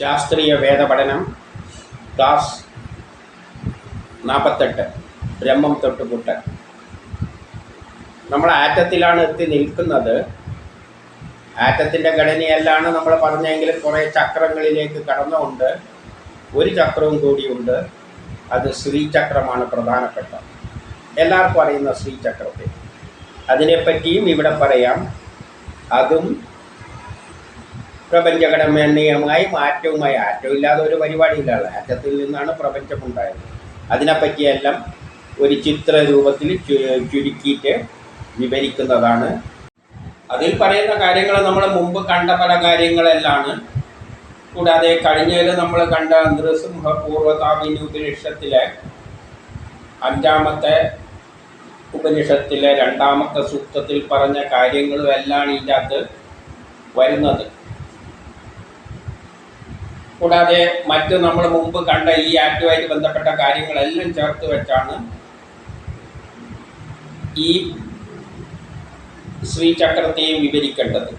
ശാസ്ത്രീയ വേദപഠനം ക്ലാസ് നാൽപ്പത്തെട്ട് ബ്രഹ്മം തൊട്ടുപുട്ട് നമ്മൾ ആറ്റത്തിലാണ് എത്തി നിൽക്കുന്നത്. ആറ്റത്തിന്റെ ഘടനയല്ലാണ് നമ്മൾ പറഞ്ഞെങ്കിലും കുറേ ചക്രങ്ങളിലേക്ക് കടന്നുകൊണ്ട് ഒരു ചക്രവും കൂടിയുണ്ട്. അത് ശ്രീചക്രമാണ് പ്രധാനപ്പെട്ട. എല്ലാവർക്കും അറിയുന്ന ശ്രീചക്രത്തെ. അതിനെപ്പറ്റിയും ഇവിടെ പറയാം. അതും പ്രപഞ്ചഘടനീയമായി മാറ്റവുമായി ആറ്റവും ഇല്ലാതെ ഒരു പരിപാടിയില്ലല്ലോ ആറ്റത്തിൽ നിന്നാണ് പ്രപഞ്ചമുണ്ടായത്. അതിനെപ്പറ്റിയെല്ലാം ഒരു ചിത്രരൂപത്തിൽ രൂപത്തിൽ ചുരുക്കിയിട്ട് വിവരിക്കുന്നതാണ്. അതിൽ പറയുന്ന കാര്യങ്ങൾ നമ്മൾ മുമ്പ് കണ്ട പല കാര്യങ്ങളെല്ലാണ് കൂടാതെ കഴിഞ്ഞതിൽ നമ്മൾ കണ്ട നൃസിംഹ പൂർവതാപിനി ഉപനിഷത്തിലെ അഞ്ചാമത്തെ ഉപനിഷത്തിലെ രണ്ടാമത്തെ സൂക്തത്തിൽ പറഞ്ഞ കാര്യങ്ങളും എല്ലാം ഇതിന്റെ അകത്ത് വരുന്നത്. കൂടാതെ മറ്റ് നമ്മൾ മുമ്പ് കണ്ട ഈ ആക്റ്റുമായിട്ട് ബന്ധപ്പെട്ട കാര്യങ്ങളെല്ലാം ചേർത്ത് വെച്ചാണ് ഈ ശ്രീചക്രത്തെയും വിവരിക്കേണ്ടത്.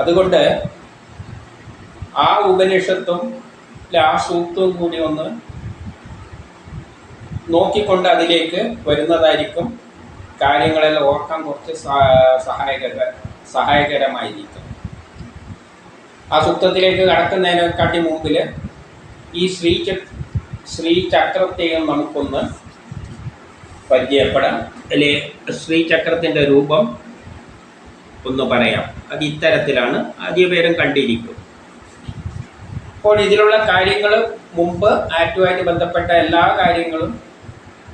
അതുകൊണ്ട് ആ ഉപനിഷത്തും ആ സൂക്തവും കൂടി ഒന്ന് നോക്കിക്കൊണ്ട് അതിലേക്ക് വരുന്നതായിരിക്കും. കാര്യങ്ങളെല്ലാം ഓർക്കാൻ കുറച്ച് സഹായകര സഹായകരമായിരിക്കും. ആ സൂക്തത്തിലേക്ക് കടക്കുന്നതിനെക്കാട്ടി മുമ്പിൽ ഈ ശ്രീ ശ്രീചക്രത്തെയും നമുക്കൊന്ന് പരിചയപ്പെടാം. അല്ലെ ശ്രീചക്രത്തിന്റെ രൂപം ഒന്ന് പറയാം. അത് ഇത്തരത്തിലാണ്. ആദ്യ പേരും കണ്ടിരിക്കും. അപ്പോൾ ഇതിലുള്ള കാര്യങ്ങൾ മുമ്പ് ആറ്റുമായിട്ട് ബന്ധപ്പെട്ട എല്ലാ കാര്യങ്ങളും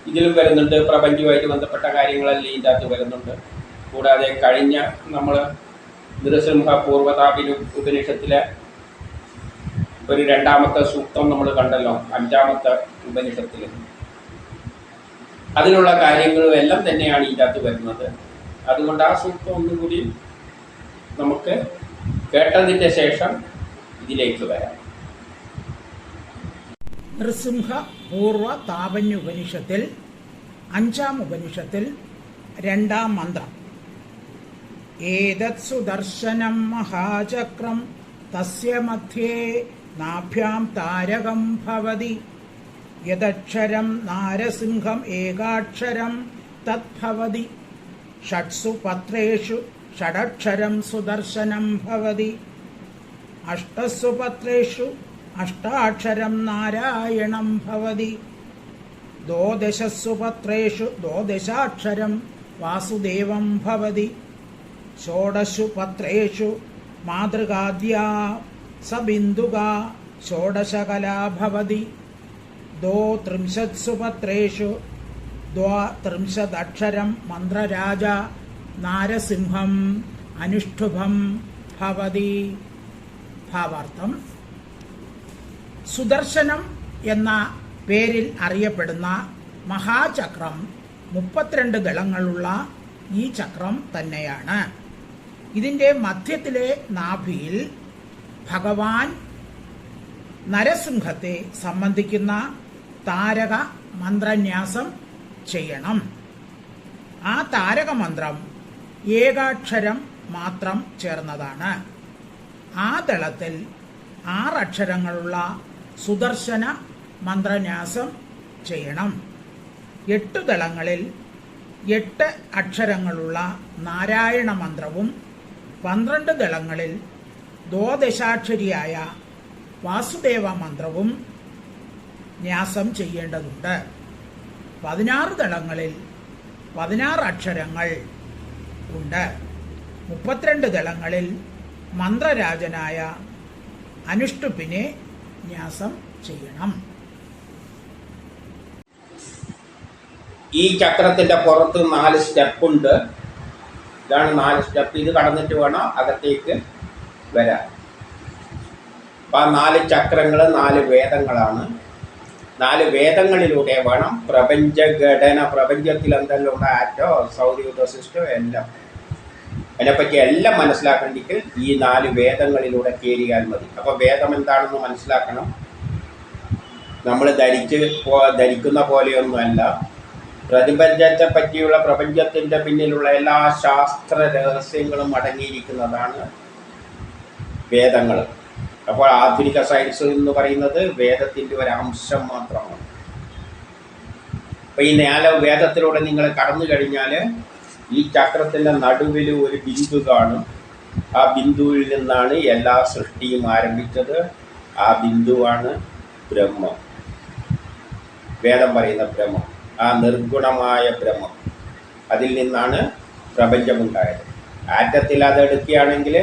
ഇതിലും വരുന്നുണ്ട്. പ്രപഞ്ചവുമായിട്ട് ബന്ധപ്പെട്ട കാര്യങ്ങളെല്ലാം ഇതിന്റെ അകത്ത് വരുന്നുണ്ട്. കൂടാതെ കഴിഞ്ഞ നമ്മൾ നൃസിംഹ പൂർവതാപിന് ഉപനിഷത്തിലെ ഒരു രണ്ടാമത്തെ സൂക്തം നമ്മൾ കണ്ടല്ലോ അഞ്ചാമത്തെ ഉപനിഷത്തിൽ. അതിനുള്ള കാര്യങ്ങളും എല്ലാം തന്നെയാണ് ഇതിനകത്ത് വരുന്നത്. അതുകൊണ്ട് ആ സൂക്തം ഒന്നും കൂടി നമുക്ക് കേട്ടതിന്റെ ശേഷം ഇതിലേക്ക് വരാം. നൃസിംഹ പൂർവ താപന്യ ഉപനിഷത്തിൽ അഞ്ചാം ഉപനിഷത്തിൽ രണ്ടാം മന്ത്രം. സുദർശനം മഹാചക്രം തസ്യ മധ്യേ നാഭ്യാം താരകം ഭവതി യദക്ഷരം നാരസിംഹം ഏകാക്ഷരം തദ്ഭവതി ഷട്സു പത്രേഷു ഷഡക്ഷരം സുദർശനം ഭവതി അഷ്ടസു പത്രേഷു അഷ്ടാക്ഷരം നാരായണം ഭവതി ദ്വാദശസു പത്രേഷു ദ്വാദശാക്ഷരം വാസുദേവം ഭവതി ഷോഡശു പത്രേഷു മാതൃകാദ്യാ സബിന്ദുക ഷോഡശകലാ ഭവതി ദ്വോ ത്രിംശത്സു പത്രേഷു ദ്വാത്രിംശദക്ഷരം മന്ത്രരാജ നാരസിംഹം അനുഷ്ഠുഭം ഭവതി ഭാവാർത്ഥം സുദർശനം എന്ന പേരിൽ അറിയപ്പെടുന്ന മഹാചക്രം മുപ്പത്തിരണ്ട് ഗളങ്ങളുള്ള ഈ ചക്രം തന്നെയാണ്. ഇതിന്റെ മധ്യത്തിലെ നാഭിയിൽ ഭഗവാൻ നരസിംഹത്തെ സംബന്ധിക്കുന്ന താരക മന്ത്രന്യാസം ചെയ്യണം. ആ താരക മന്ത്രം ഏകാക്ഷരം മാത്രം ചേർന്നതാണ്. ആ ദളത്തിൽ ആറക്ഷരങ്ങളുള്ള സുദർശന മന്ത്രന്യാസം ചെയ്യണം. എട്ടു ദളങ്ങളിൽ എട്ട് അക്ഷരങ്ങളുള്ള നാരായണ മന്ത്രവും പന്ത്രണ്ട് ദളങ്ങളിൽ ദ്വാദശാക്ഷരിയായ വാസുദേവ മന്ത്രവും ന്യാസം ചെയ്യേണ്ടതുണ്ട്. പതിനാറ് ദളങ്ങളിൽ പതിനാറ് അക്ഷരങ്ങൾ ഉണ്ട്. മുപ്പത്തിരണ്ട് ദളങ്ങളിൽ മന്ത്രരാജനായ അനുഷ്ടുപ്പിനെ ന്യാസം ചെയ്യണം. ഈ ചക്രത്തിന്റെ പുറത്ത് നാല് സ്റ്റെപ്പുണ്ട്. ഇതാണ് നാല് സ്റ്റെപ്പ് ഇത് കടന്നിട്ട് വേണം അകത്തേക്ക് വരാൻ. അപ്പം ആ നാല് ചക്രങ്ങൾ നാല് വേദങ്ങളാണ്. നാല് വേദങ്ങളിലൂടെ വേണം പ്രപഞ്ചഘടന പ്രപഞ്ചത്തിൽ എന്തെല്ലാം ഉണ്ട്? ആറ്റോ സൗരയൂഥ സിസ്റ്റം എല്ലാം. അതിനെപ്പറ്റി എല്ലാം മനസ്സിലാക്കണമെങ്കിൽ ഈ നാല് വേദങ്ങളിലൂടെ കയറിയാൽ മതി. അപ്പോൾ വേദം എന്താണെന്ന് മനസ്സിലാക്കണം. നമ്മൾ ധരിച്ച് ധരിക്കുന്ന പോലെയൊന്നുമല്ല. പ്രതിപഞ്ചത്തെ പറ്റിയുള്ള പ്രപഞ്ചത്തിന്റെ പിന്നിലുള്ള എല്ലാ ശാസ്ത്ര രഹസ്യങ്ങളും അടങ്ങിയിരിക്കുന്നതാണ് വേദങ്ങൾ. അപ്പോൾ ആധുനിക സയൻസ് എന്ന് പറയുന്നത് വേദത്തിന്റെ ഒരു അംശം മാത്രമാണ്. അപ്പൊ ഈ നേല വേദത്തിലൂടെ നിങ്ങൾ കടന്നു കഴിഞ്ഞാൽ ഈ ചക്രത്തിന്റെ നടുവിൽ ഒരു ബിന്ദു കാണും. ആ ബിന്ദുവിൽ നിന്നാണ് എല്ലാ സൃഷ്ടിയും ആരംഭിച്ചത്. ആ ബിന്ദുവാണ് ബ്രഹ്മം. വേദം പറയുന്ന ബ്രഹ്മം. ആ നിർഗുണമായ ബ്രഹ്മം. അതിൽ നിന്നാണ് പ്രപഞ്ചമുണ്ടായത്. ആറ്റത്തിൽ അതെടുക്കുകയാണെങ്കിൽ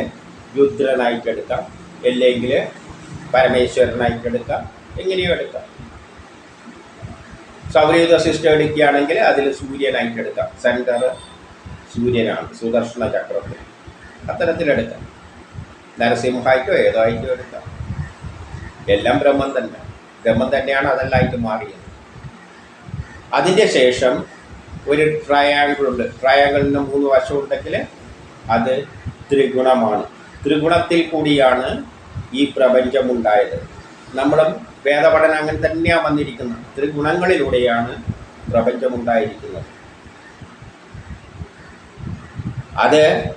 രുദ്രനായിട്ടെടുക്കാം അല്ലെങ്കിൽ പരമേശ്വരനായിട്ടെടുക്കാം എങ്ങനെയോ എടുക്കാം. സൗരയുധ സിസ്റ്റം എടുക്കുകയാണെങ്കിൽ അതിൽ സൂര്യനായിട്ടെടുക്കാം സെന്റർ സൂര്യനാണ് സുദർശന ചക്രത്തിൽ. അത്തരത്തിലെടുക്കാം നരസിംഹായിട്ടോ ഏതോ ആയിട്ടോ എടുക്കാം. എല്ലാം ബ്രഹ്മം തന്നെ. ബ്രഹ്മം തന്നെയാണ് അതെല്ലാമായിട്ട് മാറിയത്. അതിന്റെ ശേഷം ഒരു ട്രയാങ്കിൾ ഉണ്ട്. ട്രയാങ്കിളിന് മൂന്ന് വശം ഉണ്ടെങ്കിൽ അത് ത്രിഗുണമാണ്. ത്രിഗുണത്തിൽ കൂടിയാണ് ഈ പ്രപഞ്ചം ഉണ്ടായത്. നമ്മളും വേദപഠനം അങ്ങനെ തന്നെയാണ് വന്നിരിക്കുന്നത്. ത്രിഗുണങ്ങളിലൂടെയാണ് പ്രപഞ്ചം ഉണ്ടായിരിക്കുന്നത്. അത്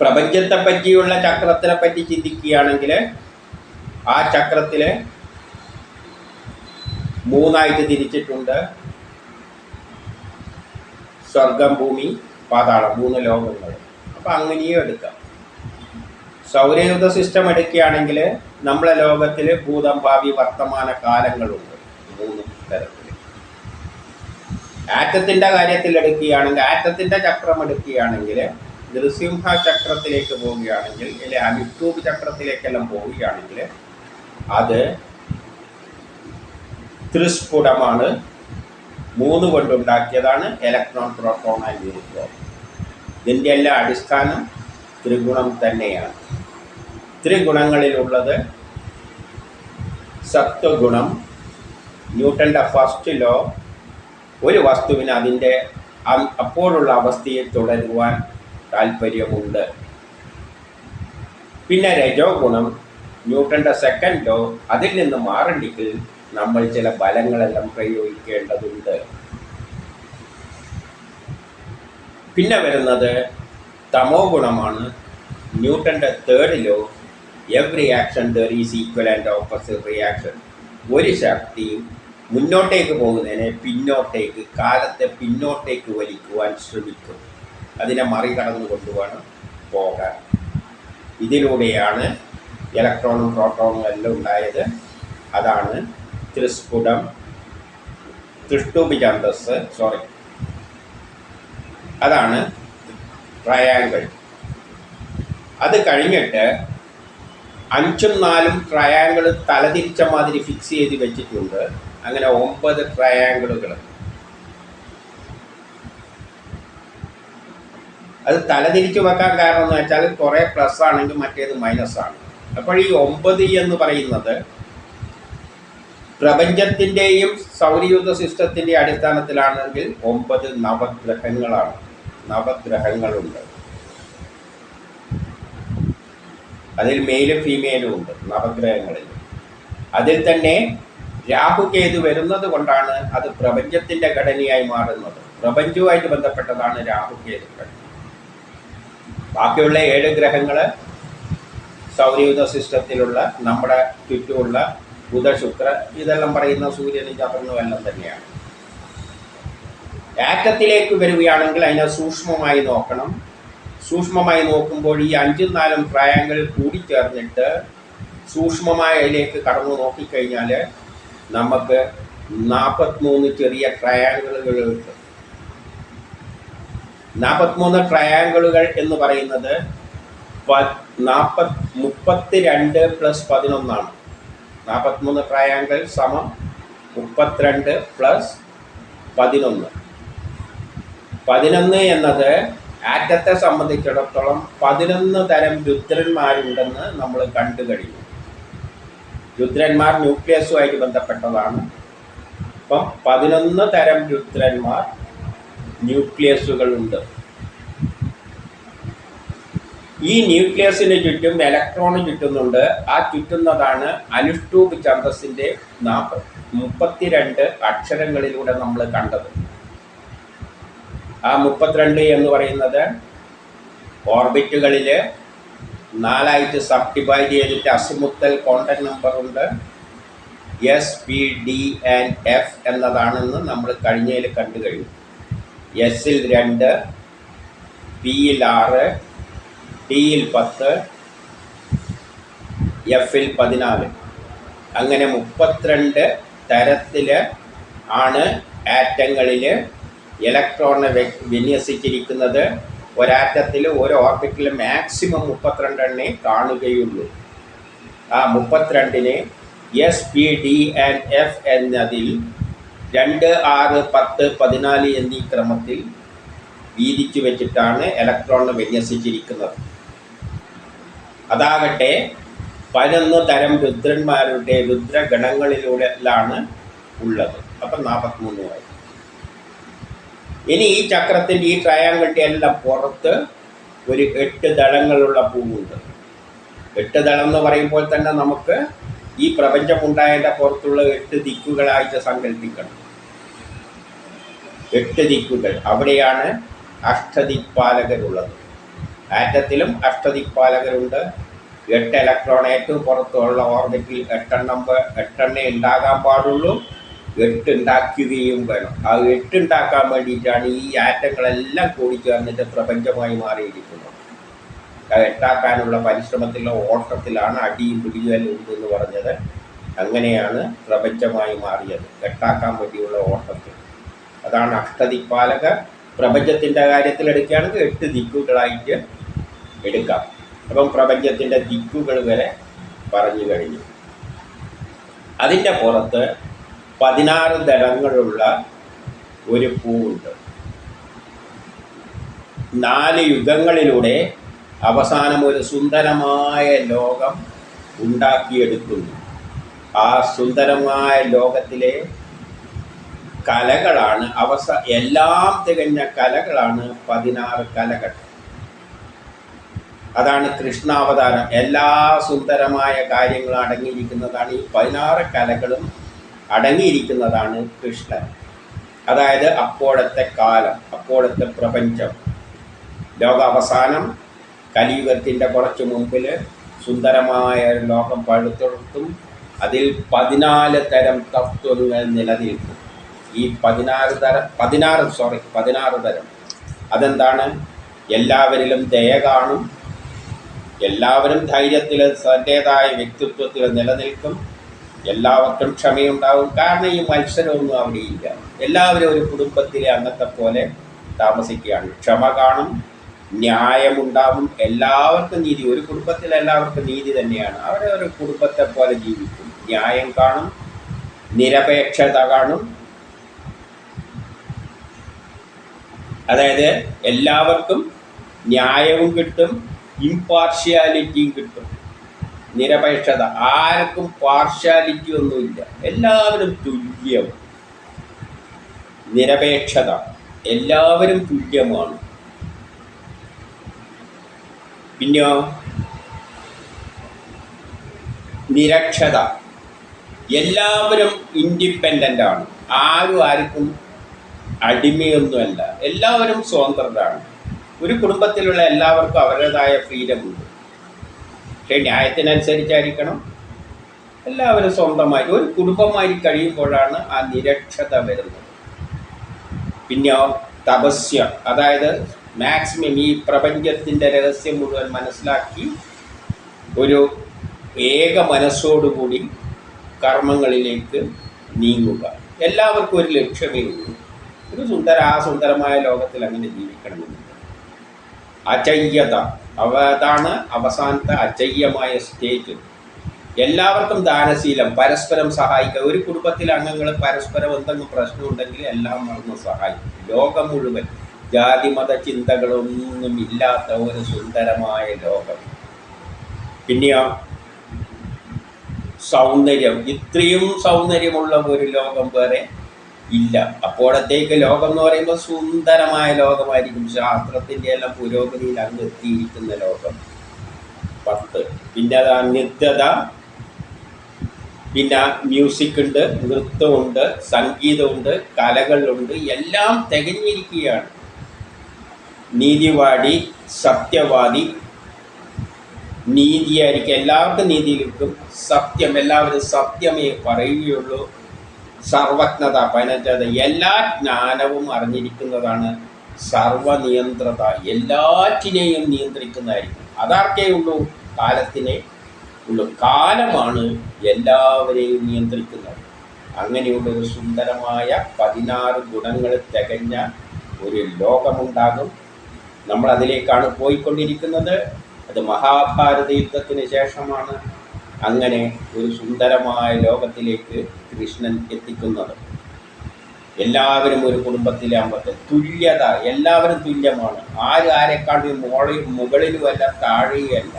പ്രപഞ്ചത്തെ പറ്റിയുള്ള ചക്രത്തിനെ പറ്റി ചിന്തിക്കുകയാണെങ്കിൽ ആ ചക്രത്തിൽ മൂന്നായിട്ട് തിരിച്ചിട്ടുണ്ട്. സ്വർഗം ഭൂമി പാതാളം മൂന്ന് ലോകങ്ങൾ. അപ്പം അങ്ങനെയും എടുക്കാം. സൗരയുധ സിസ്റ്റം എടുക്കുകയാണെങ്കിൽ നമ്മളെ ലോകത്തിൽ ഭൂതം ഭാവി വർത്തമാന കാലങ്ങളുണ്ട്. മൂന്ന് തരത്തിൽ. ആറ്റത്തിന്റെ കാര്യത്തിൽ എടുക്കുകയാണെങ്കിൽ ആറ്റത്തിന്റെ ചക്രം എടുക്കുകയാണെങ്കിൽ നൃസിംഹ ചക്രത്തിലേക്ക് പോവുകയാണെങ്കിൽ അല്ലെങ്കിൽ അനുട്ടൂബ് ചക്രത്തിലേക്കെല്ലാം പോവുകയാണെങ്കിൽ അത് ത്രിസ്ഫുടമാണ് മൂന്ന് കൊണ്ടുണ്ടാക്കിയതാണ് ഇലക്ട്രോൺ പ്രോട്ടോൺ ആൻഡ് ന്യൂട്രോൺ ഇതിന്റെ എല്ലാ അടിസ്ഥാനം ത്രിഗുണം തന്നെയാണ്. ത്രിഗുണങ്ങളിലുള്ളത് സത്വഗുണം ന്യൂട്ടന്റെ ഫസ്റ്റ് ലോ ഒരു വസ്തുവിന് അതിന്റെ അപ്പോഴുള്ള അവസ്ഥയെ തുടരുവാൻ താല്പര്യമുണ്ട് പിന്നെ രജോ ഗുണം ന്യൂട്ടന്റെ സെക്കൻഡ് ലോ അതിൽ നിന്ന് മാറണ്ടെങ്കിൽ നമ്മൾ ചില ബലങ്ങളെല്ലാം പ്രയോഗിക്കേണ്ടതുണ്ട്. പിന്നെ വരുന്നത് തമോ ഗുണമാണ്. ന്യൂട്ടന്റെ third law every action there is equal and opposite reaction ഒരു ശക്തി മുന്നോട്ടേക്ക് പോകുന്നതിനെ പിന്നോട്ടേക്ക് കാലത്തെ പിന്നോട്ടേക്ക് വലിക്കുവാൻ ശ്രമിക്കും. അതിനെ മറികടന്നു കൊണ്ടുവേണം പോകാൻ. ഇതിലൂടെയാണ് ഇലക്ട്രോണും പ്രോട്ടോണും എല്ലാം ഉണ്ടായത്. അതാണ് ത്രിസ്ഫുടം തൃഷ്ടൂപിചാന്തസ് സോറി അതാണ് ട്രയാങ്കിൾ അത് കഴിഞ്ഞിട്ട് അഞ്ചും നാലും ട്രയാങ്കിൾ തലതിരിച്ച മാതിരി ഫിക്സ് ചെയ്ത് വെച്ചിട്ടുണ്ട്. അങ്ങനെ ഒമ്പത് ട്രയാങ്കിളുകൾ അത് തലതിരിച്ച് വെക്കാൻ കാരണം എന്ന് വെച്ചാൽ കുറേ പ്ലസ് ആണെങ്കിൽ മറ്റേത് മൈനസ് ആണ്. അപ്പോൾ ഈ ഒമ്പത് എന്ന് പറയുന്നത് പ്രപഞ്ചത്തിന്റെയും സൗരയൂഥ സിസ്റ്റത്തിന്റെ അടിസ്ഥാനത്തിലാണെങ്കിൽ ഒമ്പത് നവഗ്രഹങ്ങളാണ്. നവഗ്രഹങ്ങളുണ്ട്. അതിൽ മെയിലും ഫീമെയിലും ഉണ്ട് നവഗ്രഹങ്ങളിൽ. അതിൽ തന്നെ രാഹുകേതു വരുന്നത് കൊണ്ടാണ് അത് പ്രപഞ്ചത്തിന്റെ ഘടനയായി മാറുന്നത്. പ്രപഞ്ചവുമായിട്ട് ബന്ധപ്പെട്ടതാണ് രാഹുകേതുക്കൾ ബാക്കിയുള്ള ഏഴ് ഗ്രഹങ്ങൾ സൗരയൂഥ സിസ്റ്റത്തിലുള്ള നമ്മുടെ ചുറ്റുമുള്ള ബുധ ശുക്ര ഇതെല്ലാം പറയുന്ന സൂര്യനും ചന്ദ്രനും എല്ലാം തന്നെയാണ്. ആറ്റത്തിലേക്ക് വരികയാണെങ്കിൽ അതിനെ സൂക്ഷ്മമായി നോക്കണം. സൂക്ഷ്മമായി നോക്കുമ്പോൾ ഈ അഞ്ചും നാലും പ്രായങ്ങൾ കൂടിച്ചേർന്നിട്ട് സൂക്ഷ്മമായ അതിലേക്ക് കടന്നു നോക്കിക്കഴിഞ്ഞാൽ നമുക്ക് നാൽപ്പത്തിമൂന്ന് ചെറിയ ട്രയാങ്കിളുകൾ കിട്ടും. നാൽപ്പത്തിമൂന്ന് ട്രയാങ്കിളുകൾ എന്ന് പറയുന്നത് നാൽപ്പത് മുപ്പത്തി രണ്ട് പ്ലസ് പതിനൊന്നാണ്. നാൽപ്പത്തിമൂന്ന് ട്രയാങ്കിൾ സമം മുപ്പത്തിരണ്ട് പ്ലസ് പതിനൊന്ന്. പതിനൊന്ന് എന്നത് ആറ്റത്തെ സംബന്ധിച്ചിടത്തോളം പതിനൊന്ന് തരം രുദ്രന്മാരുണ്ടെന്ന് നമ്മൾ കണ്ടു കഴിഞ്ഞു. രുദ്രന്മാർ ന്യൂക്ലിയസുമായിട്ട് ബന്ധപ്പെട്ടതാണ്. അപ്പം പതിനൊന്ന് തരം രുദ്രന്മാർ ന്യൂക്ലിയസുകളുണ്ട്. ഈ ന്യൂക്ലിയസിന് ചുറ്റും ഇലക്ട്രോൺ ചുറ്റുന്നുണ്ട്. ആ ചുറ്റുന്നതാണ് അനുഷ്ഠൂപ് ഛന്ദസിന്റെ നാൽപ്പത് മുപ്പത്തിരണ്ട് അക്ഷരങ്ങളിലൂടെ നമ്മൾ കണ്ടത്. ആ മുപ്പത്തിരണ്ട് എന്ന് പറയുന്നത് ഓർബിറ്റുകളിൽ നാലായിട്ട് സബ് ഡിവൈഡ് ചെയ്തിട്ട് അസിമുത്തൽ കോണ്ടാക്ട് നമ്പർ ഉണ്ട്. S P D and F എന്നതാണെന്ന് നമ്മൾ കഴിഞ്ഞതിൽ കണ്ടു കഴിഞ്ഞു. എസിൽ രണ്ട് പിയിൽ ആറ് ഡിയിൽ പത്ത് എഫിൽ പതിനാല്. അങ്ങനെ മുപ്പത്തിരണ്ട് തരത്തിൽ ആണ് ആറ്റങ്ങളിൽ ഇലക്ട്രോണിനെ വിന്യസിച്ചിരിക്കുന്നത്. ഒരാറ്റത്തിൽ ഒരു ഓർബിറ്റിൽ മാക്സിമം മുപ്പത്തിരണ്ടെണ്ണേ കാണുകയുള്ളൂ. ആ മുപ്പത്തിരണ്ടിനെ S P D and F എന്നതിൽ രണ്ട് ആറ് പത്ത് പതിനാല് എന്നീ ക്രമത്തിൽ വീതിച്ചു വെച്ചിട്ടാണ് ഇലക്ട്രോണിനെ വിന്യസിച്ചിരിക്കുന്നത്. അതാകട്ടെ പതിനൊന്ന് തരം രുദ്രന്മാരുടെ രുദ്രഗണങ്ങളിലൂടെയാണ് ഉള്ളത്. അപ്പം വയസ്സ് ഇനി ഈ ചക്രത്തിന്റെ ഈ ട്രയാങ്കിളിന്റെ എല്ലാം പുറത്ത് ഒരു എട്ട് ദളങ്ങളുള്ള പൂവുണ്ട്. എട്ട് ദളം എന്ന് പറയുമ്പോൾ തന്നെ നമുക്ക് ഈ പ്രപഞ്ചം ഉണ്ടായതിന്റെ പുറത്തുള്ള എട്ട് ദിക്കുകളായിട്ട് സങ്കല്പിക്കണം. എട്ട് ദിക്കുകൾ. അവിടെയാണ് അഷ്ടദിക്പാലകരുള്ളത്. ആറ്റത്തിലും അഷ്ടദിക്പാലകരുണ്ട്. എട്ട് ഇലക്ട്രോൺ ഏറ്റവും പുറത്തുള്ള ഓർബിറ്റിൽ എട്ടെണ്ണം എട്ടെണ്ണേ ഉണ്ടാകാൻ പാടുള്ളൂ. എട്ട് ഉണ്ടാക്കുകയും വേണം. ആ എട്ട് ഉണ്ടാക്കാൻ വേണ്ടിയിട്ടാണ് ഈ ആറ്റങ്ങളെല്ലാം കൂടി ചേർന്നിട്ട് പ്രപഞ്ചമായി മാറിയിരിക്കുന്നത്. എട്ടാക്കാനുള്ള പരിശ്രമത്തിലുള്ള ഓട്ടത്തിലാണ് അടിയും പിടിയും ഉണ്ടെന്ന് പറഞ്ഞത്. അങ്ങനെയാണ് പ്രപഞ്ചമായി മാറിയത്. എട്ടാക്കാൻ വേണ്ടിയുള്ള ഓട്ടത്തിൽ. അതാണ് അഷ്ടദിക്പാലക പ്രപഞ്ചത്തിന്റെ കാര്യത്തിൽ എടുക്കുകയാണെങ്കിൽ എട്ട് ദിക്കുകളായിട്ട് എടുക്കാം. അപ്പം പ്രപഞ്ചത്തിന്റെ ദിക്കുകൾ വരെ പറഞ്ഞു കഴിഞ്ഞു. അതിന്റെ പുറത്ത് പതിനാറ് ദളങ്ങളുള്ള ഒരു പൂവുണ്ട്. നാല് യുഗങ്ങളിലൂടെ അവസാനം ഒരു സുന്ദരമായ ലോകം ഉണ്ടാക്കിയെടുക്കുന്നു. ആ സുന്ദരമായ ലോകത്തിലെ കലകളാണ് അവസ എല്ലാം തികഞ്ഞ കലകളാണ് പതിനാറ് കലകൾ. അതാണ് കൃഷ്ണാവതാരം. എല്ലാ സുന്ദരമായ കാര്യങ്ങളും അടങ്ങിയിരിക്കുന്നതാണ് ഈ പതിനാറ് കലകളും അടങ്ങിയിരിക്കുന്നതാണ് കൃഷ്ണൻ. അതായത് അപ്പോഴത്തെ കാലം അപ്പോഴത്തെ പ്രപഞ്ചം. ലോകാവസാനം കലിയുഗത്തിന്റെ കുറച്ച് മുമ്പിൽ സുന്ദരമായ ലോകം പഴുത്തൊടുത്തും അതിൽ പതിനാല് തരം തത്വങ്ങൾ നിലനിൽക്കും. ഈ പതിനാറ് തരം പതിനാറ് സോറി പതിനാറ് തരം. അതെന്താണ്? എല്ലാവരിലും ദയ കാണും എല്ലാവരും ധൈര്യത്തിൽ തന്റേതായ വ്യക്തിത്വത്തിൽ നിലനിൽക്കും. എല്ലാവർക്കും ക്ഷമയുണ്ടാവും. കാരണം ഈ മത്സരമൊന്നും അവിടെ ഇല്ല എല്ലാവരും ഒരു കുടുംബത്തിലെ അംഗത്തെ പോലെ താമസിക്കുകയാണ്. ക്ഷമ കാണും ന്യായമുണ്ടാവും. എല്ലാവർക്കും നീതി. ഒരു കുടുംബത്തിൽ എല്ലാവർക്കും നീതി തന്നെയാണ്. അവരെ ഒരു കുടുംബത്തെ പോലെ ജീവിക്കും. ന്യായം കാണും നിരപേക്ഷത കാണും. അതായത് എല്ലാവർക്കും ന്യായവും കിട്ടും. ഇമ്പാർഷ്യാലിറ്റിയും കിട്ടും. നിരപേക്ഷത. ആർക്കും പാർഷ്യാലിറ്റി ഒന്നുമില്ല. എല്ലാവരും തുല്യം നിരപേക്ഷത. എല്ലാവരും തുല്യമാണ്. പിന്നെയോ? നിരക്ഷത. എല്ലാവരും ഇൻഡിപെൻഡന്റ് ആണ്. ആരും ആർക്കും അടിമയൊന്നുമല്ല. എല്ലാവരും സ്വതന്ത്രരാണ്. ഒരു കുടുംബത്തിലുള്ള എല്ലാവർക്കും അവരുടേതായ ഫ്രീഡം ഉണ്ട്. പക്ഷേ ന്യായത്തിനനുസരിച്ചായിരിക്കണം. എല്ലാവരും സ്വന്തമായി ഒരു കുടുംബമായി കഴിയുമ്പോഴാണ് ആ നിരക്ഷത വരുന്നത്. പിന്നെ തപസ്യ അതായത് മാക്സിമം ഈ പ്രപഞ്ചത്തിന്റെ രഹസ്യം മുഴുവൻ മനസ്സിലാക്കി ഒരു ഏക മനസ്സോടുകൂടി കർമ്മങ്ങളിലേക്ക് നീങ്ങുക. എല്ലാവർക്കും ഒരു ലക്ഷ്യമേ ഉള്ളൂ. ഒരു സുന്ദര ആ സുന്ദരമായ ലോകത്തിൽ അങ്ങനെ ജീവിക്കണമെന്നില്ല. അചയ്യത അവ അതാണ് അവസാനത്തെ അജയ്യമായ സ്റ്റേറ്റ് എല്ലാവർക്കും ദാനശീലം പരസ്പരം സഹായിക്കുക. ഒരു കുടുംബത്തിലെ അംഗങ്ങൾ പരസ്പരം എന്തെങ്കിലും പ്രശ്നമുണ്ടെങ്കിൽ എല്ലാം മറന്ന് സഹായിക്കും. ലോകം മുഴുവൻ ജാതി മത ചിന്തകളൊന്നും ഇല്ലാത്ത ഒരു സുന്ദരമായ ലോകം. പിന്നെയോ സൗന്ദര്യം. ഇത്രയും സൗന്ദര്യമുള്ള ഒരു ലോകം വേറെ ഇല്ല. അപ്പോഴത്തേക്ക് ലോകം എന്ന് പറയുമ്പോൾ സുന്ദരമായ ലോകമായിരിക്കും. ശാസ്ത്രത്തിന്റെ എല്ലാം പുരോഗതിയിൽ അങ്ങ് എത്തിയിരിക്കുന്ന ലോകം. പത്ത്. പിന്നെ അത് നിത്യത. പിന്നെ മ്യൂസിക് ഉണ്ട് നൃത്തമുണ്ട് സംഗീതമുണ്ട് കലകളുണ്ട് എല്ലാം തികഞ്ഞിരിക്കുകയാണ്. നീതിവാടി സത്യവാദി നീതിയായിരിക്കും. എല്ലാവർക്കും നീതി ലഭിക്കും സത്യം എല്ലാവരും സത്യമേ പറയുകയുള്ളൂ. സർവജ്ഞത പതിനഞ്ചത് എല്ലാ ജ്ഞാനവും അറിഞ്ഞിരിക്കുന്നതാണ് സർവനിയന്ത്രത. എല്ലാറ്റിനെയും നിയന്ത്രിക്കുന്നതായിരിക്കും. അതാർക്കേ ഉള്ളൂ? കാലത്തിനെ ഉള്ളൂ. കാലമാണ് എല്ലാവരെയും നിയന്ത്രിക്കുന്നത്. അങ്ങനെയുള്ള ഒരു സുന്ദരമായ പതിനാറ് ഗുണങ്ങൾ തികഞ്ഞ ഒരു ലോകമുണ്ടാകും. നമ്മൾ അതിലേക്കാണ് പോയിക്കൊണ്ടിരിക്കുന്നത്. അത് മഹാഭാരത യുദ്ധത്തിന് ശേഷമാണ്. അങ്ങനെ ഒരു സുന്ദരമായ ലോകത്തിലേക്ക് കൃഷ്ണൻ എത്തിക്കുന്നത്. എല്ലാവരും ഒരു കുടുംബത്തിലെ അമ്പത്ത് തുല്യത എല്ലാവരും തുല്യമാണ്. ആര് ആരെക്കാളും മോളിൽ മുകളിലുമല്ല താഴെയല്ല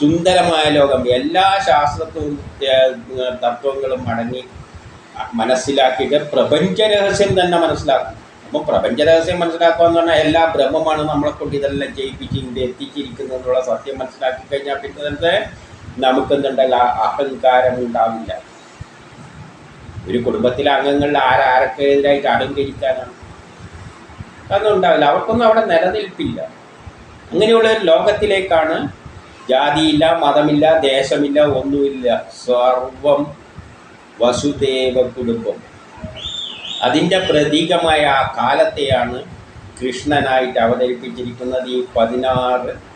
സുന്ദരമായ ലോകം. എല്ലാ ശാസ്ത്രത്വവും തത്വങ്ങളും അടങ്ങി മനസ്സിലാക്കിയിട്ട് പ്രപഞ്ച രഹസ്യം തന്നെ മനസ്സിലാക്കും. അപ്പോൾ പ്രപഞ്ച രഹസ്യം മനസ്സിലാക്കുക എന്ന് പറഞ്ഞാൽ എല്ലാ ബ്രഹ്മമാണ് നമ്മളെ കൊണ്ട് ഇതെല്ലാം ചെയ്യിപ്പിച്ച് ഇവിടെ എത്തിച്ചിരിക്കുന്നതിനുള്ള സത്യം മനസ്സിലാക്കി കഴിഞ്ഞാൽ പിന്നെ തന്നെ നമുക്കെന്തുണ്ടല്ല അഹങ്കാരം ഉണ്ടാവില്ല. ഒരു കുടുംബത്തിലെ അംഗങ്ങളിൽ ആരാരൊക്കെ എതിരായിട്ട് അലങ്കരിക്കാനാണ് അതൊന്നും ഉണ്ടാവില്ല. അവർക്കൊന്നും അവിടെ നിലനിൽപ്പില്ല. അങ്ങനെയുള്ള ഒരു ലോകത്തിലേക്കാണ് ജാതിയില്ല മതമില്ല ദേശമില്ല ഒന്നുമില്ല. സർവം വസുദേവ കുടുംബം. അതിന്റെ പ്രതീകമായ ആ കാലത്തെയാണ് കൃഷ്ണനായിട്ട് അവതരിപ്പിച്ചിരിക്കുന്നത് ഈ പതിനാറ്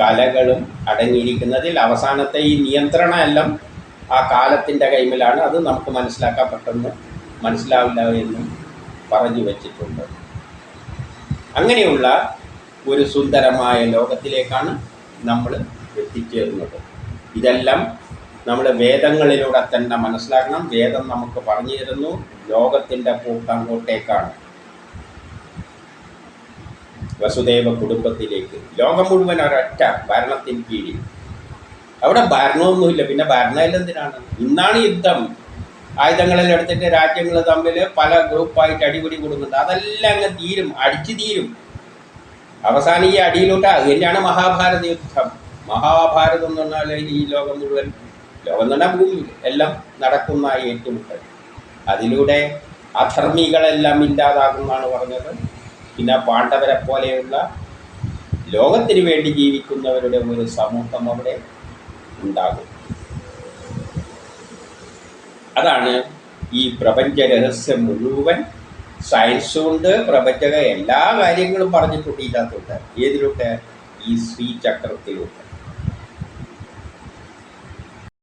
കലകളും അടങ്ങിയിരിക്കുന്നതിൽ അവസാനത്തെ ഈ നിയന്ത്രണം എല്ലാം ആ കാലത്തിന്റെ കൈമിലാണ്. അത് നമുക്ക് മനസ്സിലാക്കാൻ പെട്ടെന്ന് മനസ്സിലാവില്ല എന്നും പറഞ്ഞു വച്ചിട്ടുണ്ട്. അങ്ങനെയുള്ള ഒരു സുന്ദരമായ ലോകത്തിലേക്കാണ് നമ്മൾ എത്തിച്ചേർന്നത്. ഇതെല്ലാം നമ്മൾ വേദങ്ങളിലൂടെ തന്നെ മനസ്സിലാക്കണം. വേദം നമുക്ക് പറഞ്ഞു തരുന്നു. ലോകത്തിന്റെ പോക്ക് അങ്ങോട്ടേക്കാണ്. വസുദേവ കുടുംബത്തിലേക്ക്. ലോകം മുഴുവൻ ഒരൊറ്റ ഭരണത്തിന് കീഴിൽ. അവിടെ ഭരണമൊന്നുമില്ല. പിന്നെ ഭരണം എന്തിനാണ്? ഇന്നാണ് യുദ്ധം. ആയുധങ്ങളെല്ലാം എടുത്തിട്ട് രാജ്യങ്ങൾ തമ്മിൽ പല ഗ്രൂപ്പായിട്ട് അടിപിടി കൊടുക്കുന്നുണ്ട് അതെല്ലാം അങ്ങ് തീരും. അടിച്ചു തീരും. അവസാനം ഈ അടിയിലോട്ട് തന്നെയാണ് മഹാഭാരത യുദ്ധം. മഹാഭാരതം എന്ന് പറഞ്ഞാൽ ഈ ലോകം മുഴുവൻ ലോകം എന്ന് പറഞ്ഞാൽ ഭൂമി. എല്ലാം നടക്കുന്ന ഏറ്റുമുട്ടൽ. അതിലൂടെ അധർമ്മികളെല്ലാം ഇല്ലാതാകുമെന്നാണ് പറഞ്ഞത്. പിന്നെ പാണ്ഡവരെ പോലെയുള്ള ലോകത്തിന് വേണ്ടി ജീവിക്കുന്നവരുടെ ഒരു സമൂഹം അവിടെ ഉണ്ടാകും. അതാണ് ഈ പ്രപഞ്ച രഹസ്യം മുഴുവൻ. സയൻസ് കൊണ്ട് പ്രപഞ്ചക എല്ലാ കാര്യങ്ങളും പറഞ്ഞിട്ടുണ്ട് ഇതിനകത്തുണ്ട്. ഏതിലോട്ട് ഈ ശ്രീചക്രത്തിലൂടെ